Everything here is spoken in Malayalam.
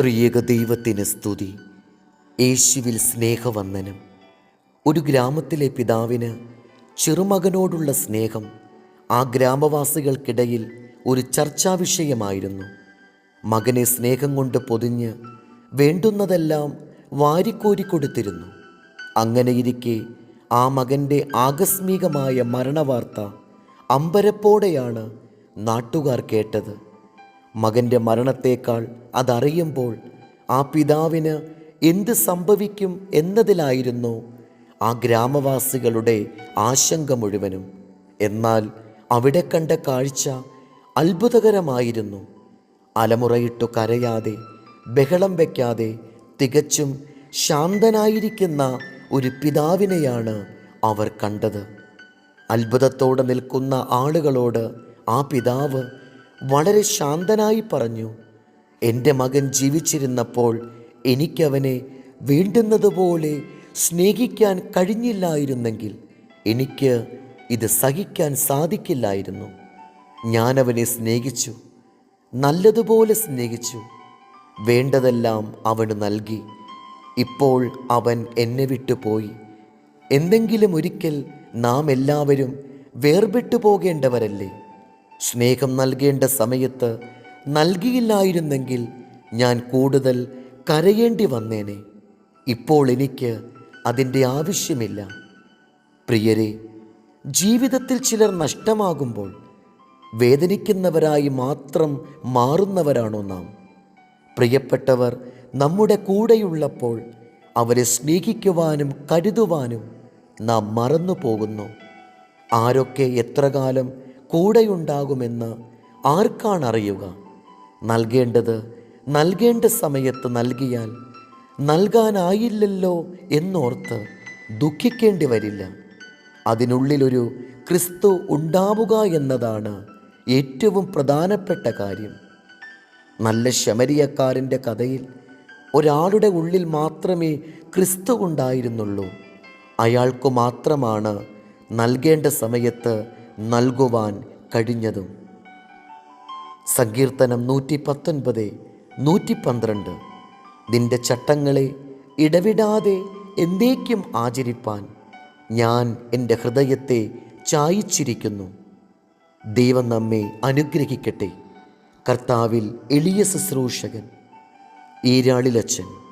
ത്രിയേക ദൈവത്തിന് സ്തുതി. യേശുവിൽ സ്നേഹവന്ദനം. ഒരു ഗ്രാമത്തിലെ പിതാവിന് ചെറുമകനോടുള്ള സ്നേഹം ആ ഗ്രാമവാസികൾക്കിടയിൽ ഒരു ചർച്ചാ വിഷയമായിരുന്നു. മകനെ സ്നേഹം കൊണ്ട് പൊതിഞ്ഞ് വേണ്ടുന്നതെല്ലാം വാരിക്കോരി കൊടുത്തിരുന്നു. അങ്ങനെയിരിക്കെ ആ മകന്റെ ആകസ്മികമായ മരണവാർത്ത അമ്പരപ്പോടെയാണ് നാട്ടുകാർ കേട്ടത്. മകന്റെ മരണത്തേക്കാൾ അതറിയുമ്പോൾ ആ പിതാവിന് എന്ത് സംഭവിക്കും എന്നതിലായിരുന്നു ആ ഗ്രാമവാസികളുടെ ആശങ്ക മുഴുവനും. എന്നാൽ അവിടെ കണ്ട കാഴ്ച അത്ഭുതകരമായിരുന്നു. അലമുറയിട്ടു കരയാതെ ബഹളം വയ്ക്കാതെ തികച്ചും ശാന്തനായിരിക്കുന്ന ഒരു പിതാവിനെയാണ് അവർ കണ്ടത്. അത്ഭുതത്തോടെ നിൽക്കുന്ന ആളുകളോട് ആ പിതാവ് വളരെ ശാന്തനായി പറഞ്ഞു എന്റെ മകൻ ജീവിച്ചിരുന്നപ്പോൾ എനിക്കവനെ വേണ്ടുന്നതുപോലെ സ്നേഹിക്കാൻ കഴിഞ്ഞില്ലായിരുന്നെങ്കിൽ എനിക്ക് ഇത് സഹിക്കാൻ സാധിക്കില്ലായിരുന്നു. ഞാനവനെ സ്നേഹിച്ചു നല്ലതുപോലെ സ്നേഹിച്ചു. വേണ്ടതെല്ലാം അവന് നൽകി. ഇപ്പോൾ അവൻ എന്നെ വിട്ടുപോയി. എന്തെങ്കിലും ഒരിക്കൽ നാം എല്ലാവരും വേർപെട്ടു പോകേണ്ടവരല്ലേ? സ്നേഹം നൽകേണ്ട സമയത്ത് നൽകിയില്ലായിരുന്നെങ്കിൽ ഞാൻ കൂടുതൽ കരയേണ്ടി വന്നേനെ. ഇപ്പോൾ എനിക്ക് അതിന്റെ ആവശ്യമില്ല. പ്രിയരെ ജീവിതത്തിൽ ചിലർ നഷ്ടമാകുമ്പോൾ വേദനിക്കുന്നവരായി മാത്രം മാറുന്നവരാണോ നാം? പ്രിയപ്പെട്ടവർ നമ്മുടെ കൂടെയുള്ളപ്പോൾ അവരെ സ്നേഹിക്കുവാനും കരുതുവാനും നാം മറന്നു പോകുന്നു ആരൊക്കെ എത്ര കാലം കൂടെയുണ്ടാകുമെന്ന് ആർക്കാണറിയുക? നൽകേണ്ടത് നൽകേണ്ട സമയത്ത് നൽകിയാൽ നൽകാനായില്ലല്ലോ എന്നോർത്ത് ദുഃഖിക്കേണ്ടി വരില്ല. അതിനുള്ളിലൊരു ക്രിസ്തു ഉണ്ടാവുക എന്നതാണ് ഏറ്റവും പ്രധാനപ്പെട്ട കാര്യം. നല്ല ശമരിയക്കാരന്റെ കഥയിൽ ഒരാളുടെ ഉള്ളിൽ മാത്രമേ ക്രിസ്തു ഉണ്ടായിരുന്നുള്ളൂ. അയാൾക്കു മാത്രമാണ് നൽകേണ്ട സമയത്ത് നൽകുവാൻ കഴിഞ്ഞതും. സങ്കീർത്തനം നൂറ്റി പത്തൊൻപത് നൂറ്റി പന്ത്രണ്ട് നിന്റെ ചട്ടങ്ങളെ ഇടവിടാതെ എന്തേക്കും ആചരിപ്പാൻ ഞാൻ എന്റെ ഹൃദയത്തെ ചായിച്ചിരിക്കുന്നു. ദൈവം നമ്മെ അനുഗ്രഹിക്കട്ടെ. കർത്താവിൽ എളിയ ശുശ്രൂഷകൻ ഈരാളിലച്ചൻ